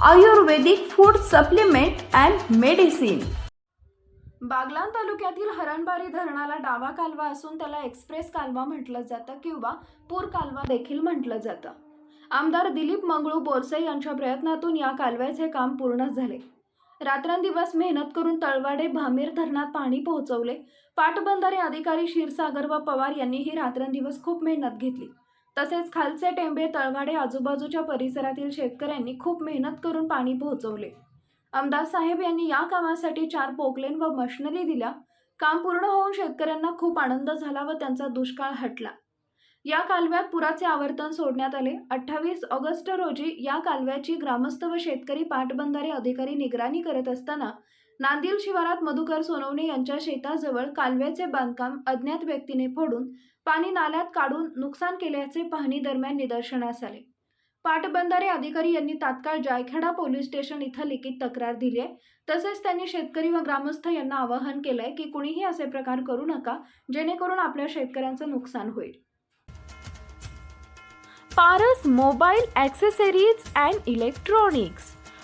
Ayurvedic food supplement and medicine Baglan तालुक्यातील हरणबारी धरणाला डावा कालवा असून त्याला एक्सप्रेस कालवा म्हटलं जातं किंवा पूर कालवा देखील म्हटलं जातं. आमदार दिलीप मंगळू बोरसे यांच्या प्रयत्नातून या कालव्याचे काम पूर्ण झाले. रात्रंदिवस मेहनत करून तळवाडे भामीर धरणात पाणी पोहोचवले. पाटबंधारे अधिकारी क्षीरसागर व पवार यांनीही रात्रंदिवस खूप मेहनत घेतली. तसेच खालचे टेंबे तळवाडे आजूबाजूच्या परिसरातील शेतकऱ्यांनी खूप मेहनत करून पाणी पोहोचवले. आमदार साहेब यांनी या कामासाठी चार पोकलेन व मशिनरी दिल्या. काम पूर्ण होऊन शेतकऱ्यांना खूप आनंद झाला व त्यांचा दुष्काळ हटला. या कालव्यात पुराचे आवर्तन सोडण्यात आले. अठ्ठावीस ऑगस्ट रोजी या कालव्याची ग्रामस्थ व शेतकरी पाटबंधारे अधिकारी निगराणी करत असताना नांदिल शिवारात मधुकर सोनवणे यांच्या शेताजवळ कालव्याचे बांधकाम अज्ञात व्यक्तीने फोडून पाणी नाल्यात काढून नुकसान केल्याचे पाहणी दरम्यान निदर्शनास आले. पाटबंधारे अधिकारी यांनी तात्काळ जायखेडा पोलीस स्टेशन इथं लिखित तक्रार दिली आहे तसेच त्यांनी शेतकरी व ग्रामस्थ यांना आवाहन केलंय की कुणीही असे प्रकार करू नका जेणेकरून आपल्या शेतकऱ्यांचं नुकसान होईल. Paras mobile accessories and electronics